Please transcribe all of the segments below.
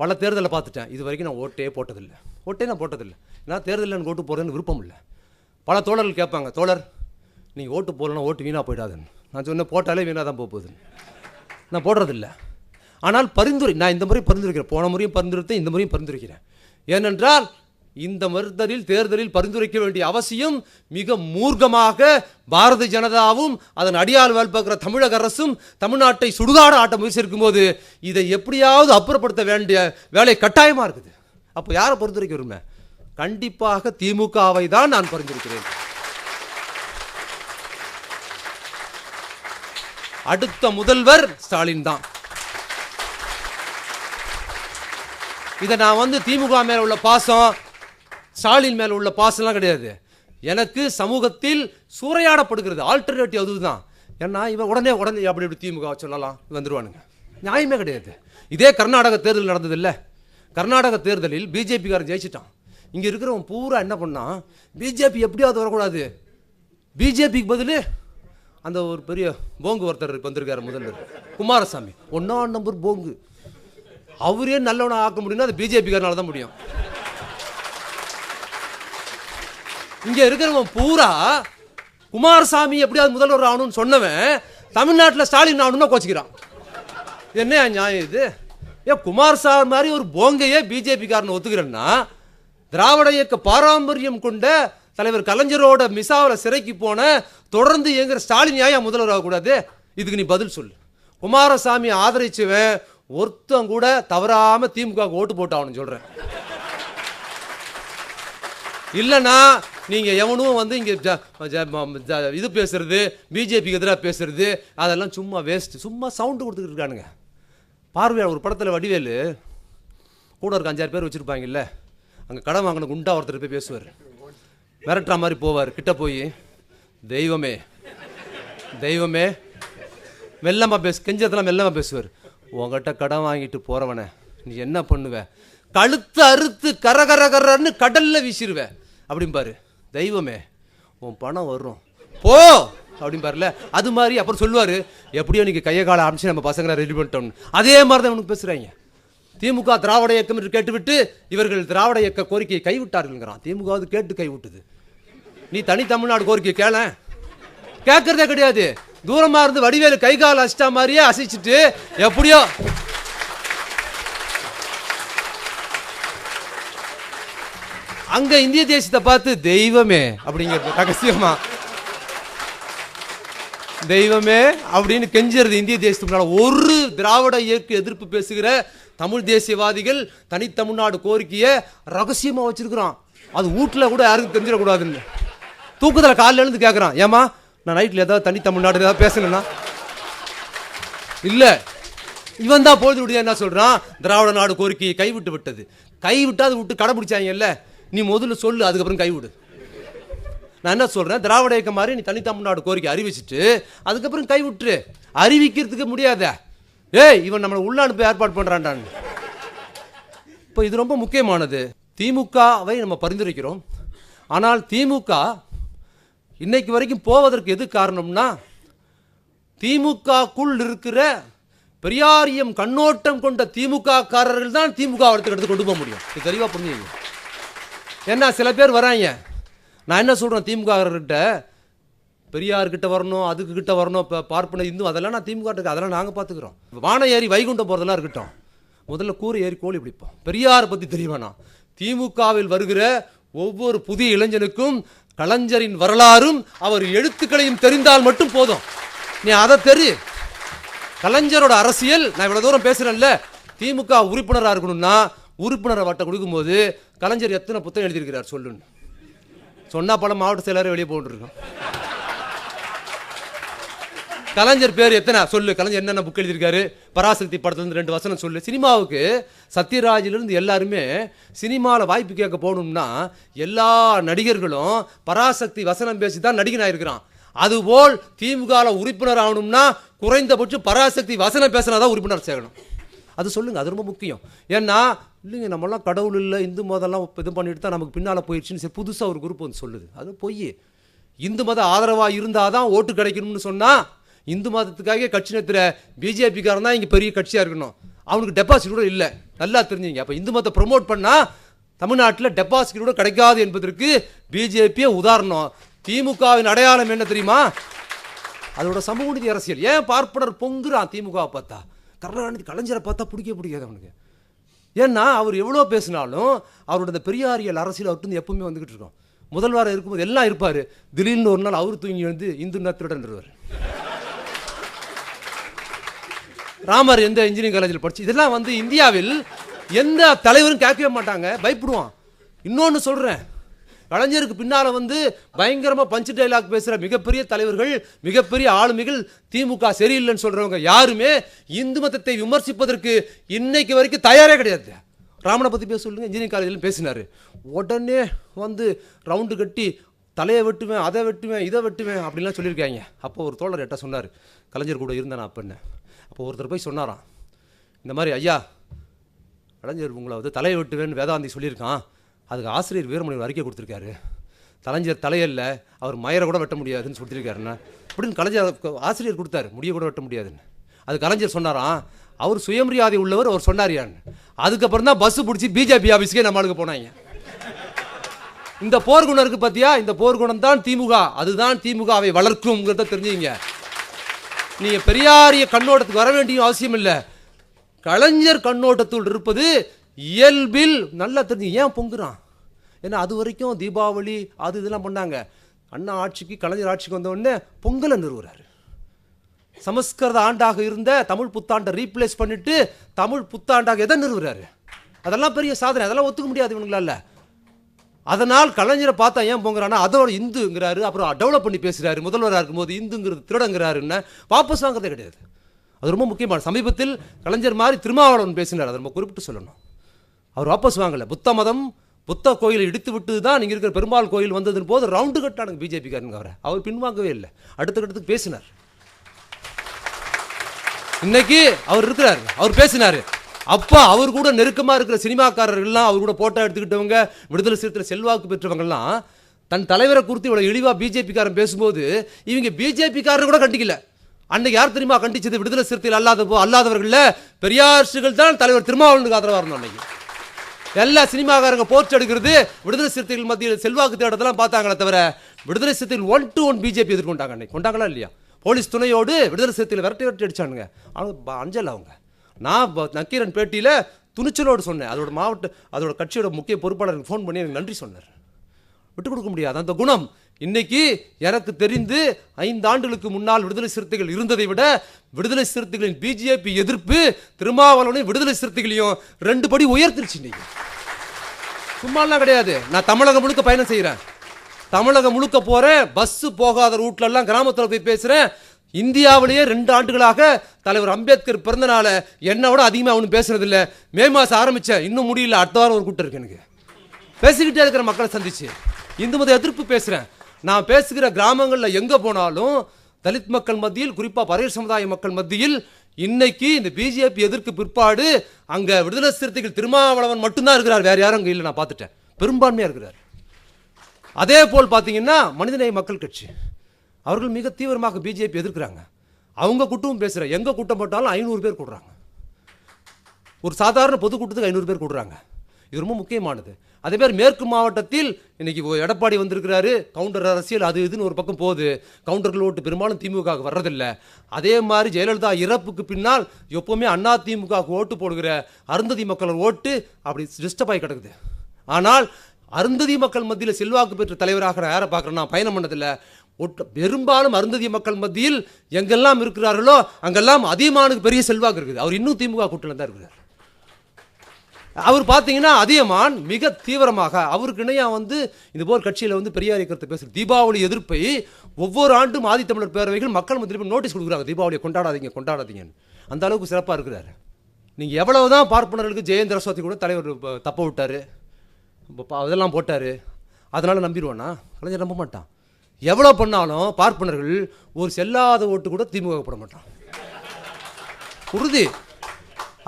பல தேர்தலை பார்த்துட்டேன். இது வரைக்கும் நான் ஓட்டே போட்டதில்லை. ஓட்டே நான் போட்டதில்லை. நான் தேர்தலில் எனக்கு ஓட்டு போடுறதுன்னு விருப்பம் இல்லை. பல தோழர்கள் கேட்பாங்க தோழர் நீங்கள் ஓட்டு போடலன்னா ஓட்டு வீணாக போயிடாதுன்னு. நான் சொன்னேன் போட்டாலே வீணாக தான் போக போகுதுன்னு. நான் போடுறதில்ல. ஆனால் பரிந்துரை நான் இந்த முறை பரிந்துரைக்கிறேன். போன முறையும் பரிந்துரைத்தேன் இந்த முறையும் பரிந்துரைக்கிறேன். ஏனென்றால் இந்த மறுதலில் தேர்தலில் பரிந்துரைக்க வேண்டிய அவசியம் மிக மூர்க்கமாக பாரதிய ஜனதாவும் அதன் அடியால் வேல் தமிழக அரசும் தமிழ்நாட்டை சுடுகாடு ஆட்ட முயற்சி இருக்கும்போது இதை எப்படியாவது அப்புறப்படுத்த வேண்டிய வேலை கட்டாயமாக இருக்குது. அப்போ யாரை பரிந்துரைக்க விரும்ப கண்டிப்பாக திமுகவை தான் நான் பரிந்துரைக்கிறேன். அடுத்த முதல்வர் ஸ்டாலின் தான். இதை நான் வந்து திமுக மேல உள்ள பாசம் ஸ்டாலின் மேலே உள்ள பாசம்லாம் கிடையாது. எனக்கு சமூகத்தில் சூறையாடப்படுகிறது. ஆல்டர்னேட்டிவ் அதுதான். ஏன்னா இவன் உடனே உடனே அப்படி இப்படி திமுக சொல்லலாம். வந்துடுவானுங்க நியாயமே கிடையாது. இதே கர்நாடக தேர்தல் நடந்தது இல்லை கர்நாடக தேர்தலில் பிஜேபிக்காரன் ஜெயிச்சிட்டான். இங்கே இருக்கிறவன் பூரா என்ன பண்ணான் பிஜேபி எப்படியாவது வரக்கூடாது. பிஜேபிக்கு பதில் அந்த ஒரு பெரிய போங்கு ஒருத்தர் இப்ப வந்திருக்காரு முதல்வர். குமாரசாமி. ஒன்றாம் நம்பர் போங்கு. அவரே நல்லவனாக ஆக்க முடியும்னா அது பிஜேபிக்காரனால தான் முடியும். இங்க இருக்கிறவன் பூரா குமாரசாமி எப்படியாவது முதல்வர் ஆகணும்னு சொன்னவன் தமிழ்நாட்டில் ஸ்டாலின் ஆகணும்னு கோச்சிக்கிறான். என்ன நியாயம் இது? ஏன் குமாரசாமி மாதிரி ஒரு போங்கையே பிஜேபிக்காரன் ஒத்துக்கிறேன்னா திராவிட இயக்க பாரம்பரியம் கொண்ட தலைவர் கலைஞரோட மிசாவில் சிறைக்கு போன தொடர்ந்து இயங்குகிற ஸ்டாலின் ஏன் முதல்வர் ஆகக்கூடாது? இதுக்கு நீ பதில் சொல்லு. குமாரசாமி ஆதரிச்சவன் ஒருத்தன் கூட தவறாம திமுக ஓட்டு போட்டு ஆகணும்னு சொல்றேன். இல்லைன்னா நீங்கள் எவனும் வந்து இங்கே ஜ- ம- ஜ- இது பேசுறது பிஜேபிக்கு எதிராக பேசுறது அதெல்லாம் சும்மா வேஸ்ட்டு சும்மா சவுண்டு கொடுத்துக்கிட்டு இருக்கானுங்க. பார்வையாளர் ஒரு படத்தில் வடிவேலு கூட இருக்க அஞ்சாறு பேர் வச்சிருப்பாங்கல்ல அங்கே கடன் வாங்கின குண்டா ஒருத்தர் போய் பேசுவார். மிரட்டுற மாதிரி போவார் கிட்ட போய் தெய்வமே தெய்வமே. மெல்லமாக பேசு கெஞ்சதெல்லாம் மெல்லமாக பேசுவார். உங்ககிட்ட கடன் வாங்கிட்டு போறவனே நீ என்ன பண்ணுவ? கழுத்து அறுத்து கரகரகரன்னு கடலில் வீசிடுவேன் அப்படிம்பாரு. தெய்வமே உன் பணம் வரும். போ! அப்படிம்பாருல அது மாதிரி அப்புறம் சொல்லுவார் எப்படியோ நீங்கள் கையை காலை அமைச்சு நம்ம பசங்களை ரெடி பண்ணிட்டோம்னு. அதே மாதிரி தான் உனக்கு பேசுகிறாங்க திமுக திராவிட இயக்கம் என்று கேட்டுவிட்டு இவர்கள் திராவிட இயக்க கோரிக்கையை கைவிட்டார்கள்ங்கிறான். திமுக அது கேட்டு கைவிட்டது. நீ தனி தமிழ்நாடு கோரிக்கை கேள. கேட்கறதே கிடையாது. தூரமாக இருந்து வடிவேலு கை கால் அசிட்டா மாதிரியே அசைச்சிட்டு எப்படியோ அங்க இந்திய தேசத்தை பார்த்து தெய்வமே அப்படிங்கிறது ரகசியமா? தெய்வமே அப்படின்னு கெஞ்சுறது இந்திய தேசத்துக்கு ஒரு திராவிட இயக்க எதிர்ப்பு பேசுகிற தமிழ் தேசியவாதிகள் தனித்தமிழ்நாடு கோரிக்கையை ரகசியமாக வச்சிருக்கிறான். அது வீட்டில் கூட யாருக்கும் தெரிஞ்சிடக்கூடாதுன்னு. தூக்கத்தில் காலையில எழுந்து கேட்குறான் ஏமா நான் நைட்டில் ஏதாவது தனி தமிழ்நாடு ஏதாவது பேசணும்னா இல்லை. இவன் தான் பொழுது என்ன சொல்கிறான் திராவிட நாடு கோரிக்கையை கைவிட்டு விட்டது. கைவிட்டு அதை விட்டு கடைபிடிச்சாங்கல்ல. நீ முதல்ல சொல்லு அதுக்கப்புறம் கைவிடு. நான் என்ன சொல்றேன்? திராவிட இயக்கம் மாதிரி நீ தனித்தமிழ்நாடு கோரிக்கை அறிவிச்சிட்டு அதுக்கப்புறம் கைவிட்டுரு. அறிவிக்கிறதுக்கு முடியாத. ஏய் இவன் நம்மளை உள்ள அனுப்ப ஏற்பாடு பண்ணுறான்டான்னு இப்போ இது ரொம்ப முக்கியமானது. திமுகவை நம்ம பரிந்துரைக்கிறோம். ஆனால் திமுக இன்னைக்கு வரைக்கும் போவதற்கு எது காரணம்னா திமுகக்குள் இருக்கிற பெரியாரியம் கண்ணோட்டம் கொண்ட திமுக காரர்கள் தான் திமுக அடுத்த எடுத்து கொண்டு போக முடியும். இது தெளிவாக புரிஞ்சுங்க ஏன்னா சில பேர் வராங்க. நான் என்ன சொல்கிறேன் திமுககிட்ட பெரியார்கிட்ட வரணும் அதுக்கு கிட்டே வரணும் இப்போ பார்ப்பன இந்து அதெல்லாம் நான் திமுக இருக்கு அதெல்லாம் நாங்கள் பார்த்துக்குறோம் வானம் ஏறி வைகுண்டம் போகிறதெல்லாம் இருக்கட்டும். முதல்ல கூரை ஏறி கோழி பிடிப்போம். பெரியார் பற்றி தெரிய வேணாம். திமுகவில் வருகிற ஒவ்வொரு புதிய இளைஞனுக்கும் கலைஞரின் வரலாறும் அவர் எழுத்துக்களையும் தெரிந்தால் மட்டும் போதும். நீ அதை தெரி. கலைஞரோட அரசியல் நான் இவ்வளோ தூரம் பேசுகிறேன்ல திமுக உறுப்பினராக இருக்கணும்னா உறுப்பினரை அவர்கிட்ட கொடுக்கும்போது கலைஞர் எத்தனை புத்தகம் எழுதியிருக்கிறார் சொல்லுன்னு. சொன்னால் பல மாவட்ட செயலாளர் வெளியே போட்டுருக்கோம் கலைஞர் பேர் எத்தனை? சொல்லு. கலைஞர் என்னென்ன புக் எழுதியிருக்காரு? பராசக்தி படத்துலேருந்து ரெண்டு வசனம் சொல்லு. சினிமாவுக்கு சத்யராஜிலிருந்து எல்லாருமே சினிமாவில் வாய்ப்பு கேட்க போகணும்னா எல்லா நடிகர்களும் பராசக்தி வசனம் பேசி தான் நடிகன் ஆயிருக்கிறான் அதுபோல் திமுகவில் உறுப்பினர் ஆகணும்னா குறைந்தபட்சம் பராசக்தி வசனம் பேசினா தான் உறுப்பினர் சேரணும். அது சொல்லுங்க அது ரொம்ப முக்கியம். ஏன்னா இல்லைங்க நம்மலாம் கடவுள் இல்லை இந்து மதம்லாம் இது பண்ணிட்டு தான் நமக்கு பின்னால் போயிடுச்சுன்னு சரி புதுசாக ஒரு குரூப் வந்து சொல்லுது. அது பொய் இந்து மத ஆதரவாக இருந்தால் தான் ஓட்டு கிடைக்கணும்னு சொன்னால் இந்து மதத்துக்காக கட்சி நடத்துகிற பிஜேபிக்காரன் தான் இங்கே பெரிய கட்சியாக இருக்கணும். அவனுக்கு டெபாசிட் கூட இல்லை. நல்லா தெரிஞ்சுங்க. அப்போ இந்து மதத்தை ப்ரொமோட் பண்ணால் தமிழ்நாட்டில் டெபாசிட் கூட கிடைக்காது என்பதற்கு பிஜேபியே உதாரணம். திமுகவின் அடையாளம் என்ன தெரியுமா? அதோட சமூக நீதி அரசியல். ஏன் பார்ப்பனர் பொங்குறான் திமுக பார்த்தா? கருணாநிதி கலைஞரை பார்த்தா பிடிக்க பிடிக்காது அவனுக்கு. ஏன்னா அவர் எவ்வளோ பேசினாலும் அவரோட இந்த பெரியாரியல் அரசியல் அவர்கிட்ட எப்பவுமே வந்துகிட்டு இருக்கோம். முதல்வராக இருக்கும்போது எல்லாம் இருப்பார். திடீர்னு ஒரு நாள் அவர் தூங்கி வந்து இந்து திருடன்றுவார். ராமர் எந்த இன்ஜினியரிங் காலேஜில் படிச்சு இதெல்லாம் வந்து இந்தியாவில் எந்த தலைவரும் கேட்கவே மாட்டாங்க. பயப்படுவான். இன்னொன்று சொல்கிறேன் கலைஞருக்கு பின்னால் வந்து பயங்கரமாக பஞ்சு டைலாக் பேசுகிற மிகப்பெரிய தலைவர்கள் மிகப்பெரிய ஆளுமைகள் திமுக சரியில்லைன்னு சொல்கிறவங்க யாருமே இந்து மதத்தை விமர்சிப்பதற்கு இன்னைக்கு வரைக்கும் தயாரே கிடையாது. ராமனை பற்றி பேச சொல்லுங்க இன்ஜினியரிங் காலேஜில் பேசினார். உடனே வந்து ரவுண்டு கட்டி தலையை வெட்டுவேன் அதை வெட்டுவேன் இதை வெட்டுவேன் அப்படின்லாம் சொல்லியிருக்காங்க. அப்போ ஒரு தோழர் எட்ட சொன்னார் கலைஞர் கூட இருந்தேன் நான் அப்பன்னு. அப்போ ஒருத்தர் போய் சொன்னாராம் இந்த மாதிரி ஐயா கலைஞர் உங்களை வந்து தலையை வெட்டுவேன்னு வேதாந்தி சொல்லியிருக்கான். அதுக்கு ஆசிரியர் வீரமணி ஒரு அறிக்கை கொடுத்துருக்காரு. கலைஞர் தலையல்ல அவர் மயரை கூட வெட்ட முடியாதுன்னு சொல்லியிருக்காருண்ணா. அப்படின்னு கலைஞர் ஆசிரியர் கொடுத்தாரு முடிய கூட வெட்ட முடியாதுன்னு. அது கலைஞர் சொன்னாராம் அவர் சுயமரியாதை உள்ளவர் அவர் சொன்னாரியான்னு அதுக்கப்புறம் தான் பஸ்ஸு பிடிச்சி பிஜேபி ஆஃபீஸ்க்கே நம்மளுக்கு போனாங்க. இந்த போர்க்குணம் இருக்கு பார்த்தியா இந்த போர்க்குணம் தான் திமுக. அதுதான் திமுக அவை வளர்க்கும்ங்கிறத தெரிஞ்சுங்க நீங்கள் பெரியாரிய கண்ணோட்டத்துக்கு வர வேண்டிய அவசியம் இல்லை. கலைஞர் கண்ணோட்டத்துள் இருப்பது இயல்பில் நல்லா தெரிஞ்சு ஏன் பொங்குறான்? ஏன்னா அது வரைக்கும் தீபாவளி அது இதெல்லாம் பண்ணாங்க. அண்ணா ஆட்சிக்கு கலைஞர் ஆட்சிக்கு வந்தவுடனே பொங்கலை நிறுவுறாரு. சமஸ்கிருத ஆண்டாக இருந்த தமிழ் புத்தாண்டை ரீப்ளேஸ் பண்ணிட்டு தமிழ் புத்தாண்டாக எதை நிறுவுறாரு? அதெல்லாம் பெரிய சாதனை. அதெல்லாம் ஒத்துக்க முடியாது இவங்களால. அதனால் கலைஞரை பார்த்தா ஏன் போங்கிறான்னா அதோட இந்துங்கிறாரு அப்புறம் டெவலப் பண்ணி பேசுகிறாரு முதல்வராக இருக்கும்போது இந்துங்கிறது திருடங்கிறாருன்னு வாபஸ் வாங்குறதே கிடையாது. அது ரொம்ப முக்கியமான சமீபத்தில் கலைஞர் மாதிரி திருமாவளவன் பேசினார். அதை நம்ம குறிப்பிட்டு சொல்லணும். அவர் வாபஸ் வாங்கலை. புத்த மதம் புத்த கோயிலை இடித்து விட்டு தான் இங்கே இருக்கிற பெருமாள் கோயில் வந்ததுன்னு போது ரவுண்டு கட்டானுங்க பிஜேபிக்காரங்க அவரை. அவர் பின்வாங்கவே இல்லை. அடுத்த கட்டத்துக்கு பேசினார். இன்னைக்கு அவர் இருக்கிறார். அவர் பேசினாரு. அப்பா அவர் கூட நெருக்கமாக இருக்கிற சினிமாக்காரர்கள்லாம் அவர் கூட போட்டோ எடுத்துக்கிட்டவங்க விடுதலை சிறுத்தை செல்வாக்கு பெற்றவங்கலாம் தன் தலைவரை குறித்து இவ்வளோ இழிவாக பிஜேபிக்காரன் பேசும்போது இவங்க பிஜேபிக்காரர் கூட கண்டிக்கல. அன்னைக்கு யார் தெரியுமா கண்டிச்சது? விடுதலை சிறுத்தையில் அல்லாத போ அல்லாதவர்களில் பெரியார்ஸ்டுகள் தான் தலைவர் திருமாவளவனுக்கு ஆதரவாக இருந்தோம் அன்னைக்கு. எல்லா சினிமாக்காரங்க போர்ச் எடுக்கிறது விடுதலை சிறுத்தைகள் மத்தியில் செல்வாக்கு தேடத்தெல்லாம் பார்த்தாங்களே தவிர Viduthalai Chiruthaigal one to one BJP எதிர்கொண்டாங்க அன்னைக்கு. கொண்டாங்களா இல்லையா? போலீஸ் துணையோடு விடுதலை சிறுத்தைகள் விரட்டி விரட்டி அடிச்சானுங்க. அவங்க அஞ்சல் அவங்க. நான் நக்கீரன் பேட்டியில் துணிச்சலோடு சொன்னேன். அதோட மாவட்ட அதோட கட்சியோட முக்கிய பொறுப்பாளருக்கு ஃபோன் பண்ணி எனக்கு நன்றி சொன்னார். விட்டு கொடுக்க முடியாது. அந்த குணம் இன்னைக்கு எனக்கு தெரிந்து ஐந்து ஆண்டுகளுக்கு முன்னால் விடுதலை சிறுத்தைகள் இருந்ததை விட விடுதலை சிறுத்தைகளின் பிஜேபி எதிர்ப்பு திருமாவளவனையும் விடுதலை சிறுத்தைகளையும் ரெண்டு படி உயர்த்திருச்சு இன்னைக்கு. சும்மாலாம் கிடையாது. நான் தமிழகம் முழுக்க பயணம் செய்கிறேன் தமிழகம் முழுக்க போகிறேன் பஸ்ஸு போகாத ரூட்லெல்லாம் கிராமத்தில் போய் பேசுகிறேன் இந்தியாவிலேயே ரெண்டு ஆண்டுகளாக தலைவர் அம்பேத்கர் பிறந்தனால என்னை விட அதிகமாக அவனு பேசுறதில்ல. மே மாதம் ஆரம்பித்தேன் இன்னும் முடியல. அடுத்த வாரம் ஒரு கூட்டம் இருக்கு எனக்கு. பேசிக்கிட்டே இருக்கிற மக்களை சந்திச்சு. இந்து மத எதிர்ப்பு பேசுகிறேன் நான் பேசுகிற கிராமங்களில் எங்கே போனாலும் தலித் மக்கள் மத்தியில் குறிப்பாக பரையர் சமுதாய மக்கள் மத்தியில் இன்னைக்கு இந்த பிஜேபி எதிர்க்கு பிற்பாடு அங்கே விடுதலை சிறுத்தைகள் திருமாவளவன் மட்டும்தான் இருக்கிறார். வேறு யாரும் அங்கே இல்லை நான் பார்த்துட்டேன். பெரும்பான்மையாக இருக்கிறார். அதே போல் பார்த்தீங்கன்னா மனிதநேய மக்கள் கட்சி. அவர்கள் மிக தீவிரமாக பிஜேபி எதிர்க்கிறாங்க. அவங்க கூட்டமும் பேசுகிற எங்கே கூட்டம் போட்டாலும் ஐநூறு பேர் கூடுறாங்க. ஒரு சாதாரண பொதுக்கூட்டத்துக்கு ஐநூறு பேர் கூடுறாங்க. இது ரொம்ப முக்கியமானது. அதே மாதிரி மேற்கு மாவட்டத்தில் இன்னைக்கு எடப்பாடி வந்திருக்கிறாரு. கவுண்டர் அரசியல் அது இதுன்னு ஒரு பக்கம் போகுது. கவுண்டர்கள் ஓட்டு பெரும்பாலும் திமுக வர்றதில்லை. அதே மாதிரி ஜெயலலிதா இறப்புக்கு பின்னால் எப்பவுமே அண்ணா திமுக ஓட்டு போடுகிற அருந்ததி மக்கள் ஓட்டு அப்படி டிஸ்டர்ப் ஆகி கிடக்குது. ஆனால் அருந்ததி மக்கள் மத்தியில் செல்வாக்கு பெற்ற தலைவராக நான் யாரை பார்க்குறேன்னா பயணம் பண்ணதில்லை. ஒட்டு பெரும்பாலும் அருந்ததி மக்கள் மத்தியில் எங்கெல்லாம் இருக்கிறார்களோ அங்கெல்லாம் அதிகமானுக்கு பெரிய செல்வாக்கு இருக்குது. அவர் இன்னும் திமுக கூட்டணியில் தான் இருக்கிறார். அவர் பார்த்தீங்கன்னா அதியமான் மிக தீவிரமாக அவருக்கு இணையாக வந்து இந்த போர் கட்சியில் வந்து பெரியார் இயக்கத்தை பேசுகிற தீபாவளி எதிர்ப்பை ஒவ்வொரு ஆண்டும் ஆதித்தமிழர் பேரவைகள் மக்கள் மத்தியில் நோட்டீஸ் கொடுக்குறாங்க. தீபாவளியை கொண்டாடாதீங்க கொண்டாடாதீங்கன்னு. அந்த அளவுக்கு சிறப்பாக இருக்கிறாரு. நீங்கள் எவ்வளவு தான் பார்ப்பனர்களுக்கு ஜெயேந்திர சுவாதி கூட தலைவர் தப்ப விட்டாரு. அதெல்லாம் போட்டார். அதனால் நம்பிடுவானா? கலைஞர் நம்ப மாட்டான். எவ்வளோ பண்ணாலும் பார்ப்பனர்கள் ஒரு செல்லாத ஓட்டு கூட திமுக போட மாட்டான். உறுதி.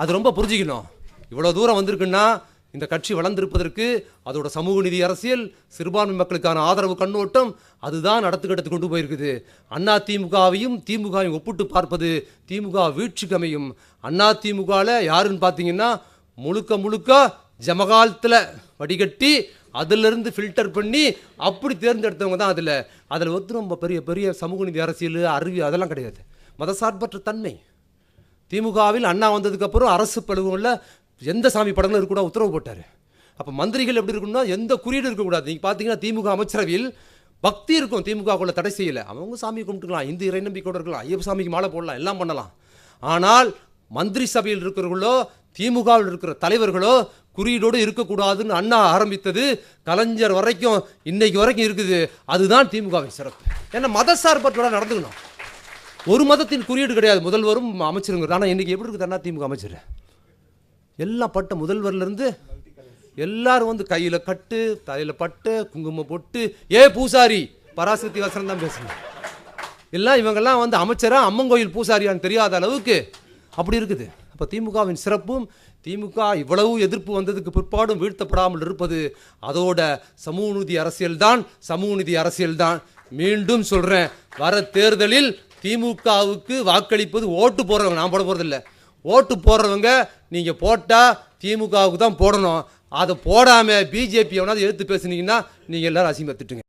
அது ரொம்ப புரிஞ்சுக்கணும். இவ்வளோ தூரம் வந்திருக்குன்னா இந்த கட்சி வளர்ந்திருப்பதற்கு அதோட சமூக நிதி அரசியல் சிறுபான்மை மக்களுக்கான ஆதரவு கண்ணோட்டம் அதுதான் நடத்துக்கட்டத்து கொண்டு போயிருக்குது. அண்ணா திமுகவையும் திமுகவையும் ஒப்பிட்டு பார்ப்பது திமுக வீழ்ச்சிக்கு அமையும். அண்ணா திமுகவில் யாருன்னு பார்த்தீங்கன்னா முழுக்க முழுக்க ஜமகாலத்தில் வடிகட்டி அதிலிருந்து ஃபில்டர் பண்ணி அப்படி தேர்ந்தெடுத்தவங்க தான் அதில். அதில் வந்து ரொம்ப பெரிய பெரிய சமூக நீதி அரசியல் அறிவு அதெல்லாம் கிடையாது. மதசார்பற்ற தன்மை. திமுகவில் அண்ணா வந்ததுக்கப்புறம் அரசு பழுவங்களில் எந்த சாமி படங்களும் இருக்கக்கூடாது உத்தரவு போட்டார். அப்போ மந்திரிகள் எப்படி இருக்கணும்னா எந்த குறியீடு இருக்கக்கூடாது. நீங்கள் பார்த்தீங்கன்னா திமுக அமைச்சரவையில் பக்தி இருக்கும். திமுகக்குள்ள தடை செய்யலை. அவங்க சாமி கும்பிட்டுக்கலாம். இந்து இறை நம்பிக்கையோடு இருக்கலாம். ஐயப்ப சாமிக்கு மாலை போடலாம். எல்லாம் பண்ணலாம். ஆனால் மந்திரி சபையில் இருக்கிறவர்களோ திமுகவில் இருக்கிற தலைவர்களோ குறியீடோடு இருக்கக்கூடாதுன்னு அண்ணா ஆரம்பித்தது கலைஞர் வரைக்கும் இன்னைக்கு வரைக்கும் இருக்குது. அதுதான் திமுகவின் சிறப்பு. ஏன்னா மதசார்பற்றோட நடந்துக்கணும். ஒரு மதத்தின் குறியீடு கிடையாது. முதல்வரும் அமைச்சருங்கிறது. ஆனால் இன்னைக்கு எப்படி இருக்குது அண்ணா திமுக அமைச்சர். எல்லாம் பட்ட முதல்வர்லேருந்து எல்லாரும் வந்து கையில் கட்டு தலையில் பட்டு குங்குமம் பொட்டு ஏ பூசாரி பராசக்தி வசனம் தான் பேசணும் எல்லாம் இவங்கெல்லாம் வந்து அமைச்சரா அம்மங்கோயில் பூசாரியான்னு தெரியாத அளவுக்கு அப்படி இருக்குது. அப்போ திமுகவின் சிறப்பும் திமுக இவ்வளவு எதிர்ப்பு வந்ததுக்கு பிற்பாடும் வீழ்த்தப்படாமல் இருப்பது அதோட சமூக நீதி அரசியல் தான் சமூக நீதி அரசியல் தான் மீண்டும் சொல்கிறேன் வர தேர்தலில் திமுகவுக்கு வாக்களிப்பது ஓட்டு போடுறவங்க நான் போட போகிறதில்ல ஓட்டு போடுறவங்க நீங்கள் போட்டால் திமுகவுக்கு தான் போடணும். அதை போடாமல் பிஜேபி எவனாவது எடுத்து பேசுனீங்கன்னா நீங்கள் எல்லோரும் அசிங்கத்துட்டுங்க